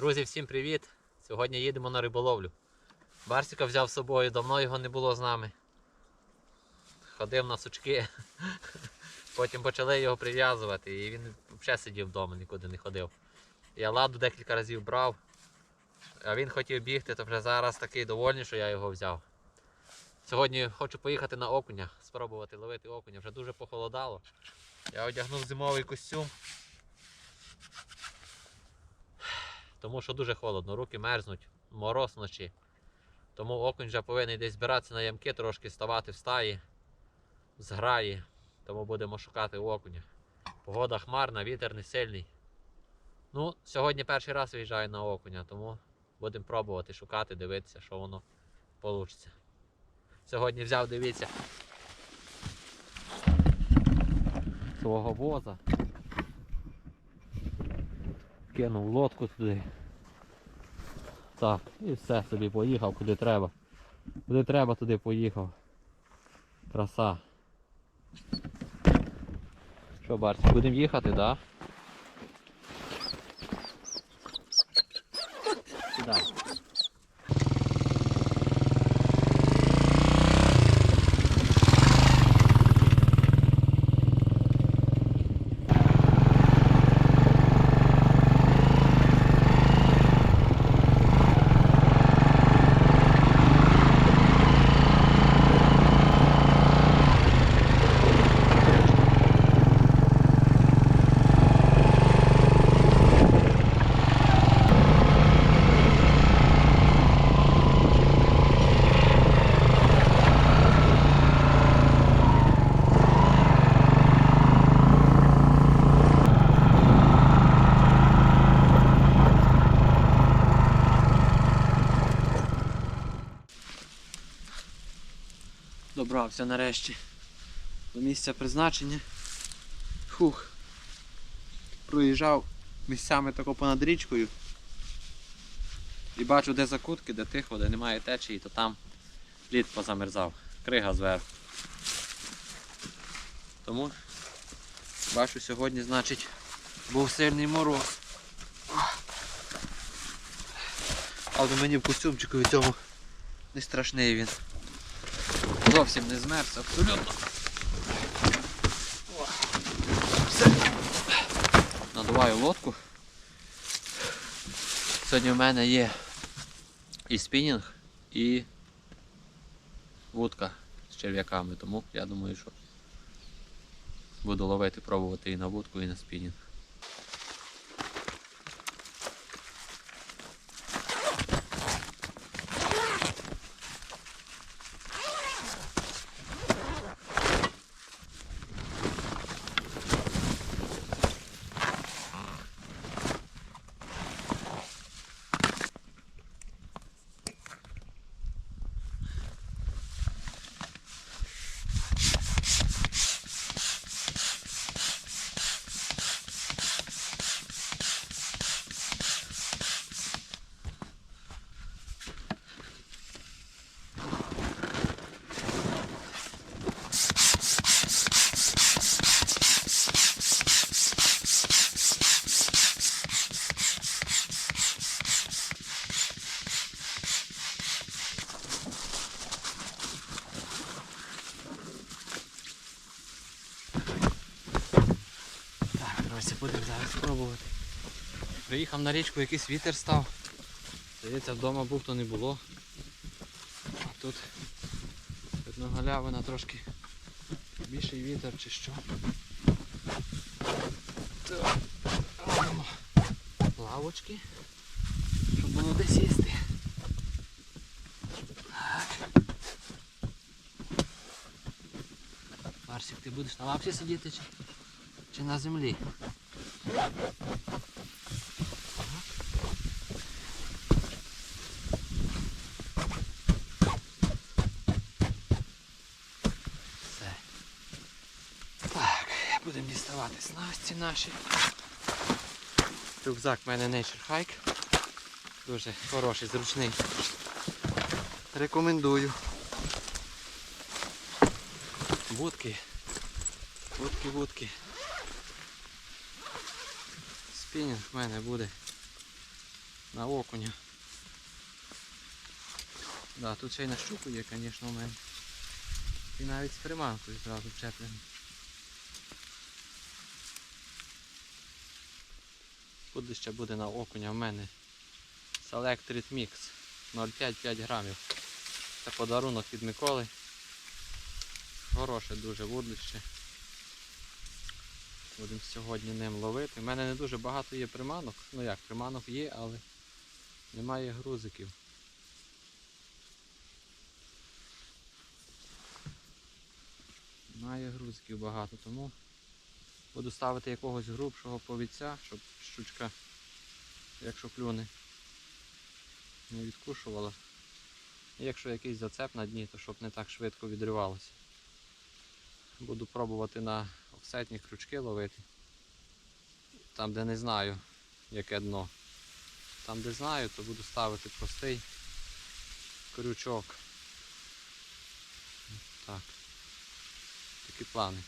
Друзі, всім привіт! Сьогодні їдемо на риболовлю. Барсика взяв з собою, давно його не було з нами. Ходив на сучки. Потім почали його прив'язувати і він взагалі сидів вдома, нікуди не ходив. Я ладу декілька разів брав, а він хотів бігти, то вже зараз такий довольний, що я його взяв. Сьогодні хочу поїхати на окуня, спробувати ловити окуня. Вже дуже похолодало. Я одягнув зимовий костюм. Тому що дуже холодно, руки мерзнуть, мороз вночі. Тому окунь вже повинен десь збиратися на ямки, трошки ставати в стаї, зграї. Тому будемо шукати окуня. Погода хмарна, вітер не сильний. Ну, сьогодні перший раз виїжджаю на окуня, тому будемо пробувати шукати, дивитися, що воно вийде. Сьогодні взяв, дивіться, свого воза. Кинув лодку туди. Так, і все собі поїхав куди треба. Куди треба, туди поїхав. Краса. Що, Барсик, будемо їхати, так? Да? Добрався нарешті до місця призначення. Хух. Проїжджав місцями тако понад річкою. І бачу, де закутки, де тихо, де немає течії, то там лід позамерзав. Крига зверху. Тому бачу сьогодні, значить, був сильний мороз. Але мені в костюмчику від цьому не страшний він. Зовсім не змерз, абсолютно. Надуваю лодку. Сьогодні в мене є і спінінг, і вудка з черв'яками, тому я думаю, що буду ловити, пробувати і на вудку, і на спінінг. Так, друзі, будемо зараз спробувати. Приїхав на річку, якийсь вітер став. Здається, вдома був, то не було. А тут видно галявина трошки більший вітер чи що. Так, робимо лавочки, щоб було де сісти. Так. Марсик, ти будеш на лавці сидіти чи, чи на землі? Все. Так, будемо діставати снасті наші. Рюкзак в мене Nature Hike. Дуже хороший, зручний. Рекомендую. Вудки. Вудки, вудки. Спінінг в мене буде на окуня. Да, тут ще й на щуку є, звісно, у мене. І навіть з приманкою зразу вчеплений. Буде ще буде на окуня в мене. Selected Mix 0,5-5 грамів. Це подарунок від Миколи. Хороше дуже вудлище. Будемо сьогодні ним ловити. У мене не дуже багато є приманок. Ну як, приманок є, але немає грузиків. Немає грузиків багато, тому буду ставити якогось грубшого повідця, щоб щучка, якщо клюне, не відкушувала. І якщо якийсь зацеп на дні, то щоб не так швидко відривалося. Буду пробувати на офсетні крючки ловити. Там, де не знаю, яке дно. Там, де знаю, то буду ставити простий крючок. Так. Такі плани.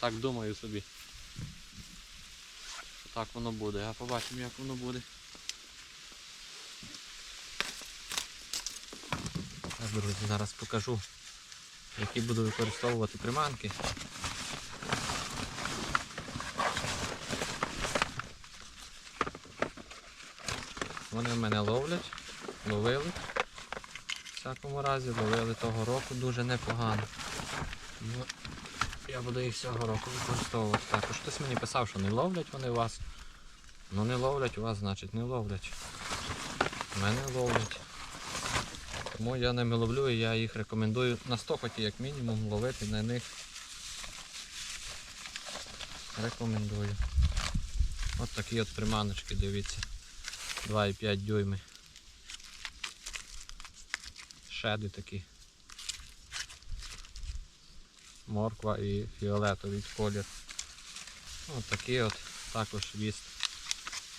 Так думаю собі. Так воно буде. А побачимо як воно буде. Друзі, зараз покажу, які буду використовувати приманки. Вони в мене ловлять, ловили. В всякому разі ловили того року дуже непогано. Я буду їх цього року використовувати. Також хтось мені писав, що не ловлять вони вас. Ну не ловлять у вас, значить не ловлять. Мене ловлять. Тому я ними ловлю і я їх рекомендую на стохоті як мінімум ловити на них. Рекомендую. От такі от приманочки, дивіться. 2,5 дюйми. Шеди такі. Морква і фіолетовий колір. Ось такі от також віст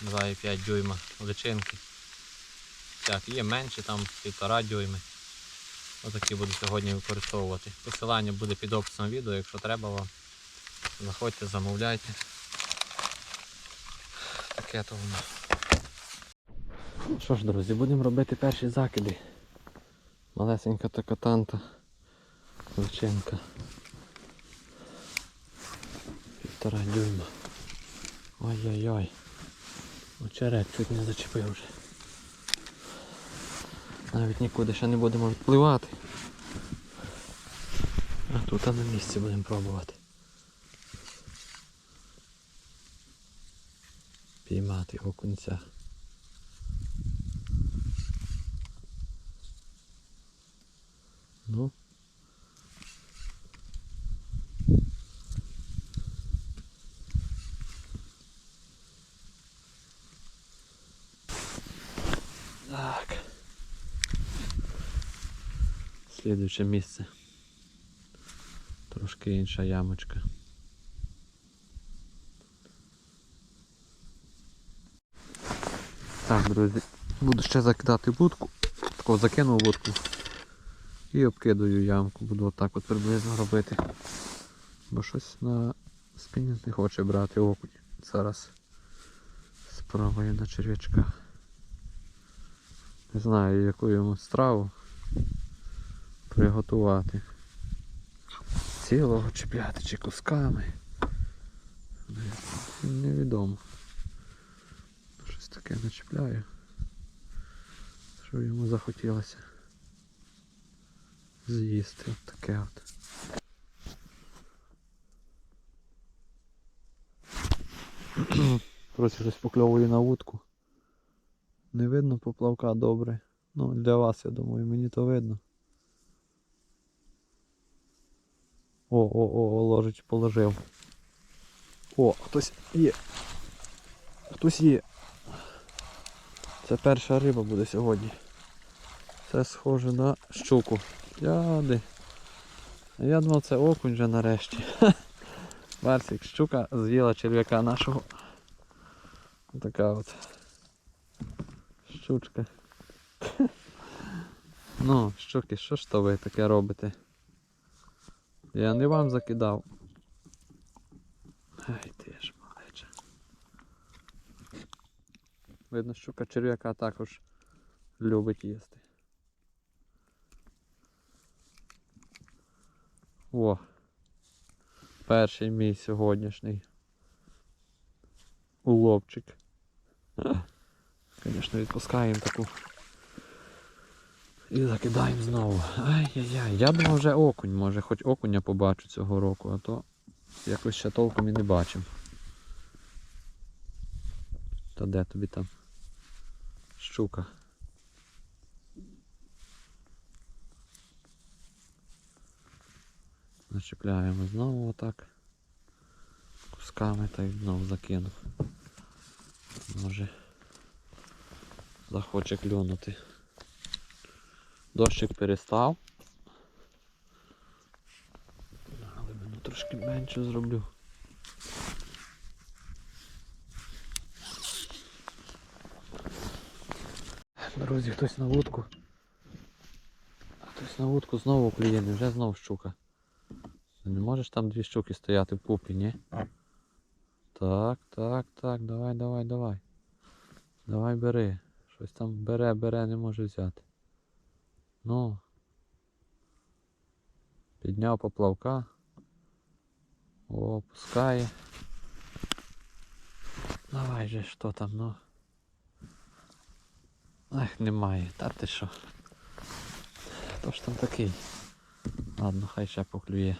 2,5 дюйма личинки. Так, є менші, там 1,5 дюйми. Отакі буду сьогодні використовувати. Посилання буде під описом відео, якщо треба вам. Заходьте, замовляйте. Таке то воно. Що ж, друзі, будемо робити перші закиди. Малесенька така танта. Личинка. Півтора дюйма. Ой-ой-ой. Очерет чуть не зачепив вже. Навіть нікуди ще не будемо відпливати. А тут а на місці будемо пробувати. Піймати окунця. Ну. Так. Слідуюче місце. Трошки інша ямочка. Так, друзі, буду ще закидати вудку. Тако закинув вудку і обкидаю ямку. Буду отак от приблизно робити. Бо щось на спінінг не хоче брати окунь. Зараз спробую на черв'ячка. Не знаю, яку йому страву приготувати. Цілого чіпляти чи кусками. Невідомо. Щось таке начіпляю. Що йому захотілося з'їсти от таке от. Просто щось покльовую на вудку. Не видно поплавка добре. Ну, для вас, я думаю, мені то видно. О, о, о, о, положив. О, хтось є. Хтось є. Це перша риба буде сьогодні. Це схоже на щуку. Яди. Я думав це окунь вже нарешті. Барсик, щука з'їла черв'яка нашого. Така от щучка. Ну, щуки, що ж то ви таке робите? Я не вам закидав. Ай ти ж малеча. Видно, щука черв'яка також любить їсти. О! Перший мій сьогоднішній уловчик. Звісно, відпускаємо таку. І закидаємо знову. Ай-яй-яй, я думав вже окунь, може хоч окуня побачу цього року, а то якось ще толком і не бачив. Та де тобі там щука? Начепляємо знову отак. Кусками та й знову закинув. Може захоче клюнути. Дощик перестав. Глибину трошки менше зроблю. Друзі, хтось на вудку. Хтось на вудку знову клює, вже знову щука. Не можеш там дві щуки стояти в купі, ні? Так, так, так, давай, давай, давай. Давай бери. Щось там бере, бере, не може взяти. Ну. Підняв поплавка. О, пускає. Давай же, що там, ну. Ах, немає. Та ти що? Хто ж там такий? Ладно, хай ще поклює.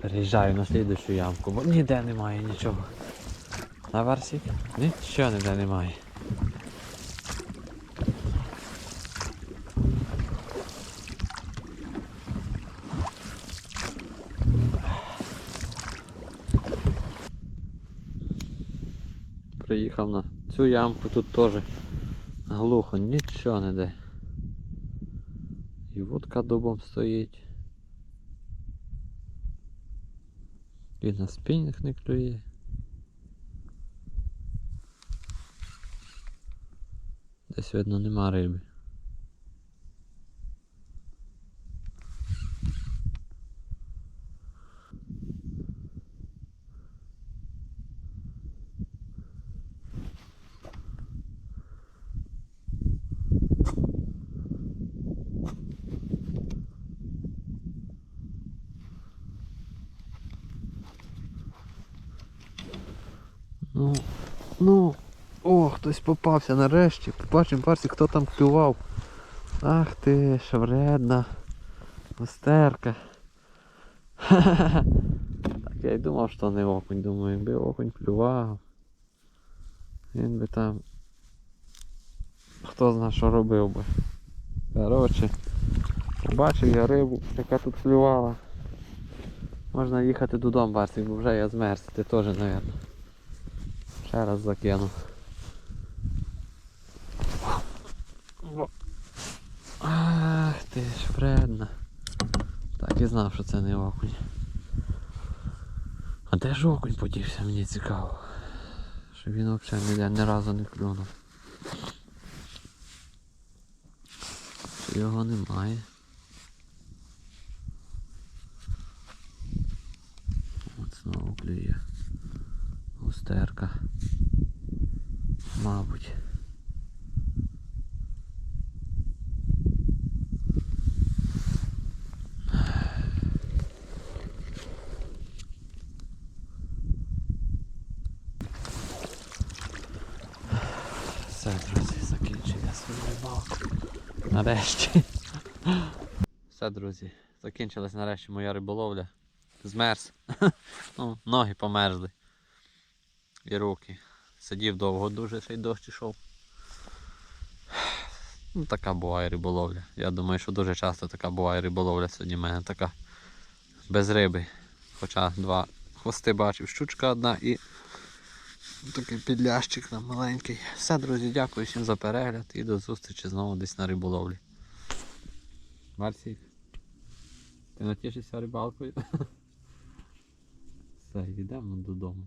Переїжджаю на слідущу ямку, бо ніде немає нічого. На Варсік? Нічого ніде немає. Приїхав на цю ямку, тут теж глухо, нічого не де. І вудка дубом стоїть. І на спінінг не клює. Десь видно нема риби. Ну, ну, о, хтось попався нарешті. Побачимо, парсі, хто там клював. Ах ти, ж вредна. Остерка. Так я й думав, що не окунь. Думаю, якби окунь клював. Він би там. Хто зна що робив би. Коротше, побачив я рибу, яка тут клювала. Можна їхати додому, Барсик, бо вже я змерз, ти теж, мабуть. Ще раз закину. Ах ти ж вредна. Так і знав, що це не окунь. А де ж окунь подівся, мені цікаво. Що він взагалі ніде ні разу не клюнув. Що його немає. От знову клює. Густерка. Мабуть. Все, друзі, закінчив я свою рибалку. Нарешті. Все, друзі, закінчилась нарешті моя риболовля. Змерз. ну, ноги померзли. І руки. Сидів довго дуже, ще й дощ ішов. Ну, така буває риболовля. Я думаю, що дуже часто така буває риболовля сьогодні в мене така без риби. Хоча два хвости бачив, щучка одна і такий підлящик там маленький. Все, друзі, дякую всім за перегляд і до зустрічі знову десь на риболовлі. Марсік, ти натішишся рибалкою? Все, йдемо додому.